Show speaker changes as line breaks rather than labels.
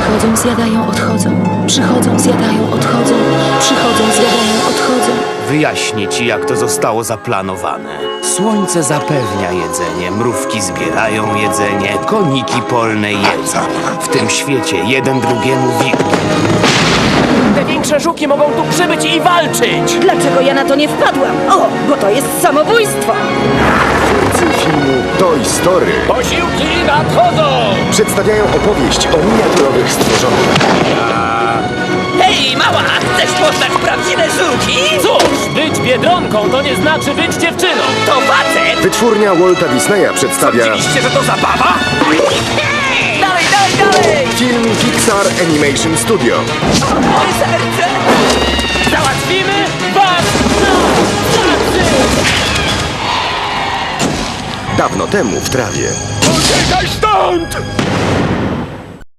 Przychodzą, zjadają, odchodzą. Przychodzą, zjadają, odchodzą. Przychodzą, zjadają, odchodzą.
Wyjaśnię ci, jak to zostało zaplanowane. Słońce zapewnia jedzenie, mrówki zbierają jedzenie, koniki polne jedzą. W tym świecie jeden drugiemu wilk.
Te większe żuki mogą tu przybyć i walczyć!
Dlaczego ja na to nie wpadłam? O, bo to jest samobójstwo!
Toy Story
Posiłki nadchodzą!
przedstawiają opowieść o miniaturowych stworzonkach.
Hej, mała! Chcesz poznać prawdziwe żuki?
Cóż, być biedronką to nie znaczy być dziewczyną!
To facet!
Wytwórnia Walta Disneya przedstawia
Myślicie, że to zabawa? Dalej, dalej, dalej!
film Pixar Animation Studio.
Moje serce!
Dawno temu w trawie.
Uciekaj stąd!